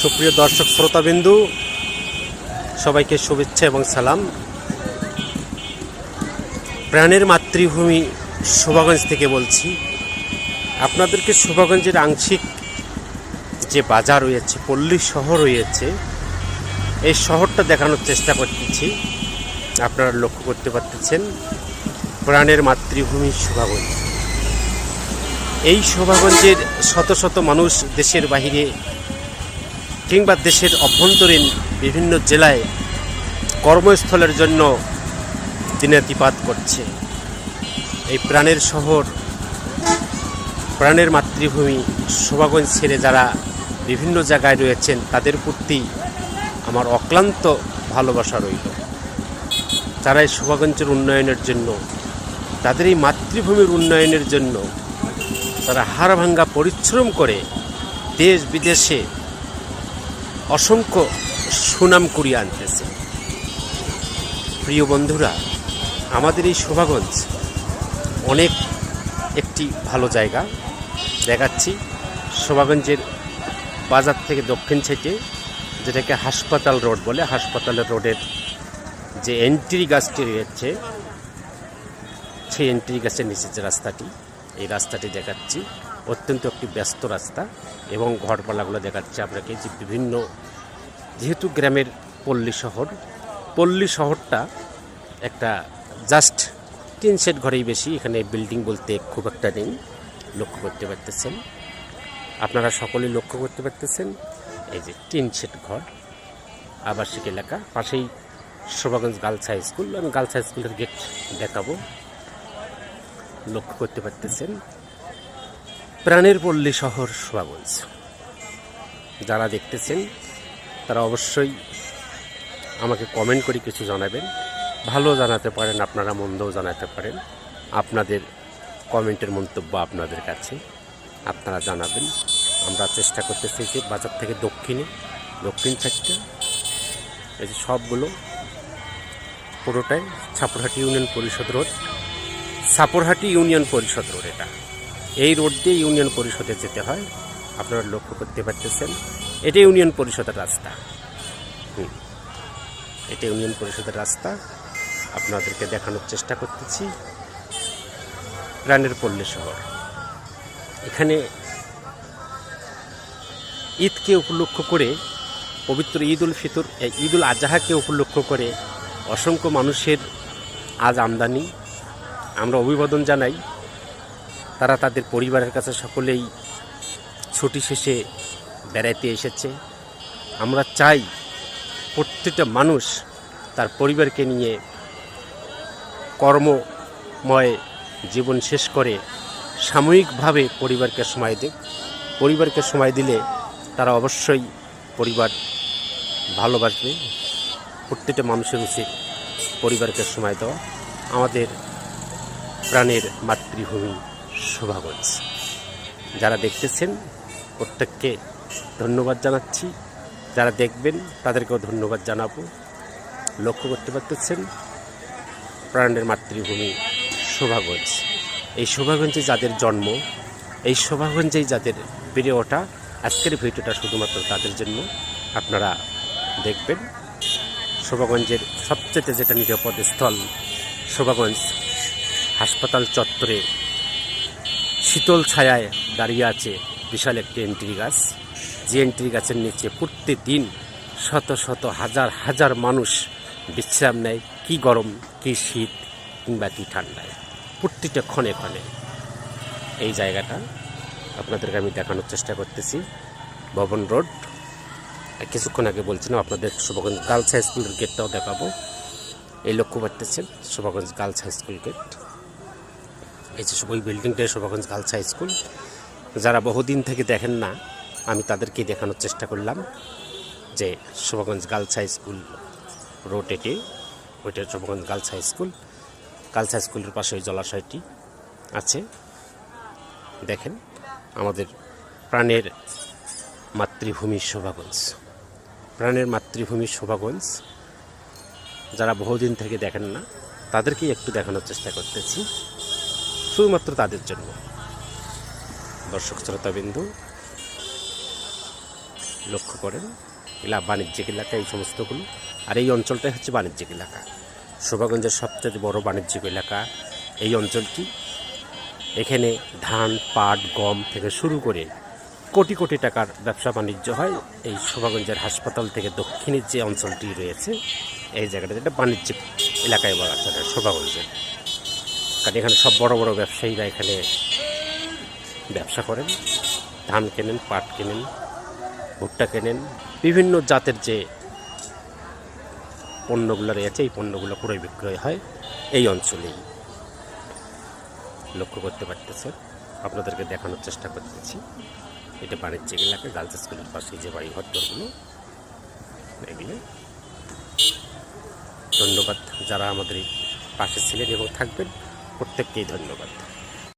সুপ্রিয় দর্শক, শ্রোতাবিন্দু, সবাইকে শুভেচ্ছা এবং সালাম। প্রাণের মাতৃভূমি শোভাগঞ্জ থেকে বলছি। আপনাদেরকে শোভাগঞ্জের আংশিক যে বাজার রয়েছে, পল্লী শহর রয়েছে, এই শহরটা দেখানোর চেষ্টা করতেছি। আপনারা লক্ষ্য করতে পারতেছেন, প্রাণের মাতৃভূমি শোভাগঞ্জ। এই শোভাগঞ্জের শত শত মানুষ দেশের বাহিরে কিংবা দেশের অভ্যন্তরীণ বিভিন্ন জেলায় কর্মস্থলের জন্য দিনাতিপাত করছে। এই প্রাণের শহর, প্রাণের মাতৃভূমি, শোভাগঞ্জ ছেড়ে যারা বিভিন্ন জায়গায় রয়েছেন, তাদের প্রতি আমার অক্লান্ত ভালোবাসা রইল। যারা এই শোভাগঞ্জের উন্নয়নের জন্য, তাদের এই মাতৃভূমির উন্নয়নের জন্য, তারা হাড়ভাঙ্গা পরিশ্রম করে দেশ বিদেশে অসংখ্য সুনাম কুড়িয়ে আনতেছে। প্রিয় বন্ধুরা, আমাদের এই শোভাগঞ্জ অনেক একটি ভালো জায়গা। দেখাচ্ছি শোভাগঞ্জের বাজার থেকে দক্ষিণ সাইডে যেটাকে হাসপাতাল রোড বলে। হাসপাতালের রোডের যে এন্ট্রি গাছটি রয়েছে, সেই এন্ট্রি গাছের নিচে যে রাস্তাটি, এই রাস্তাটি দেখাচ্ছি। অত্যন্ত একটি ব্যস্ত রাস্তা এবং ঘরপালাগুলো দেখাচ্ছে আপনাকে যে বিভিন্ন, যেহেতু গ্রামের পল্লী শহর, পল্লী শহরটা একটা জাস্ট তিন সেট ঘরেই বেশি, এখানে বিল্ডিং বলতে খুব একটা নেই, লক্ষ্য করতে পারতেছেন। আপনারা সকলেই লক্ষ্য করতে পারতেছেন, এই যে তিন সেট ঘর, আবাসিক এলাকা, পাশেই শোভাগঞ্জ গার্লস হাই স্কুল, আমি গার্লস হাই স্কুলের গেট দেখাবো। লক্ষ্য করতে পারতেছেন। প্রাণের পল্লী শহর শোভাগঞ্জ যারা দেখতেছেন, তারা অবশ্যই আমাকে কমেন্ট করে কিছু জানাবেন। ভালো জানাতে পারেন, আপনারা মন্দও জানাতে পারেন। আপনাদের কমেন্টের মন্তব্য আপনাদের কাছে আপনারা জানাবেন। আমরা চেষ্টা করতেছি যে বাজার থেকে দক্ষিণে, দক্ষিণ সাইডটা, এই যে সবগুলো পুরোটাই Chhaparhati union Parishad road. Saparhati union Parishad road এটা। এই রোড দিয়ে ইউনিয়ন পরিষদে যেতে হয়। আপনারা লক্ষ্য করতে পারতেছেন এটা ইউনিয়ন পরিষদের রাস্তা। হুম এটা ইউনিয়ন পরিষদের রাস্তা। আপনাদেরকে দেখানোর চেষ্টা করতেছি। প্রাণের পল্লী শহর। এখানে ঈদকে উপলক্ষ করে, পবিত্র ঈদ উল ফিতর ঈদ উল আজহাকে উপলক্ষ করে অসংখ্য মানুষের আজ আমদানি। আমরা অভিবাদন জানাই। তারা তাদের পরিবারের কাছে সকলেই ছুটি শেষে বেড়াইতে এসেছে। আমরা চাই প্রত্যেকটা মানুষ তার পরিবারকে নিয়ে কর্মময় জীবন শেষ করে সাময়িকভাবে পরিবারকে সময় দেয় পরিবারকে সময় দিলে তারা অবশ্যই পরিবার ভালোবাসবে। প্রত্যেকটা মানুষের উচিত পরিবারকে সময় দেওয়া। আমাদের প্রাণের মাতৃভূমি। শোভাগঞ্জ। যারা দেখতেছেন, প্রত্যেককে ধন্যবাদ জানাচ্ছি। যারা দেখবেন, তাদেরকেও ধন্যবাদ জানাব। লক্ষ্য করতে পারতেছেন, প্রাণের মাতৃভূমি শোভাগঞ্জ। এই শোভাগঞ্জে যাদের জন্ম, এই শোভাগঞ্জেই যাদের বেড়ে ওঠা, আজকের ভিডিওটা শুধুমাত্র তাদের জন্য আপনারা দেখবেন। শোভাগঞ্জের সবচেয়ে যেটা নিরাপদ স্থল, শোভাগঞ্জ হাসপাতাল চত্বরে শীতল ছায়ায় দাঁড়িয়ে আছে বিশাল একটি এন্ট্রি গাছ। যে এন্ট্রি গাছের নিচে প্রত্যেকদিন শত শত হাজার হাজার মানুষ বিশ্রাম নেয়। কি গরম, কি শীত কিংবা কি ঠান্ডায়। প্রত্যেকটা ক্ষণে ক্ষণে। এই জায়গাটা আপনাদেরকে আমি দেখানোর চেষ্টা করতেছি। ভবন রোড। কিছুক্ষণ আগে বলছিলাম আপনাদের শুভগঞ্জ গার্লস হাই স্কুলের গেটটাও দেখাবো। এই লক্ষ্য করতেছেন Shubhaganj girls high school gate এই যে ওই বিল্ডিংটাই শোভাগঞ্জ গার্লস হাই স্কুল। যারা বহুদিন থেকে দেখেন না, আমি তাদেরকেই দেখানোর চেষ্টা করলাম যে Shobhaganj girls high school road এটি। ওইটা Shobhaganj girls high school. Girls high স্কুলের পাশে ওই জলাশয়টি আছে। দেখেন, আমাদের প্রাণের মাতৃভূমি শোভাগঞ্জ। প্রাণের মাতৃভূমি শোভাগঞ্জ। যারা বহুদিন থেকে দেখেন না, তাদেরকেই একটু দেখানোর চেষ্টা করতেছি। শুধুমাত্র তাদের জন্য। দর্শক শ্রোতাবিন্দু, লক্ষ্য করেন, এলা বাণিজ্যিক এলাকা এই সমস্তগুলো। আর এই অঞ্চলটাই হচ্ছে বাণিজ্যিক এলাকা। শোভাগঞ্জের সবচেয়ে বড় বাণিজ্যিক এলাকা এই অঞ্চলটি। এখানে ধান, পাট, গম থেকে শুরু করে কোটি কোটি টাকার ব্যবসা বাণিজ্য হয়। এই শোভাগঞ্জের হাসপাতাল থেকে দক্ষিণের যে অঞ্চলটি রয়েছে, এই জায়গাটা যেটা বাণিজ্যিক এলাকায় বলা চলে, শোভাগঞ্জের। কারণ এখানে সব বড় বড় ব্যবসায়ীরা এখানে ব্যবসা করেন। ধান কেনেন, পাট কেনেন, ভুট্টা কেনেন, বিভিন্ন জাতের যে পণ্যগুলো রয়েছে, এই পণ্যগুলো ক্রয় বিক্রয় হয় এই অঞ্চলেই। লক্ষ্য করতে পারতেছে আপনাদেরকে দেখানোর চেষ্টা করতেছি। এটা বাণিজ্যিক এলাকা, গার্লস স্কুলের পাশে যে বাড়ি ঘরদরগুলো, এগুলো। ধন্যবাদ, যারা আমাদের পাশে ছিলেন এবং থাকবেন। প্রত্যেককেই ধন্যবাদ।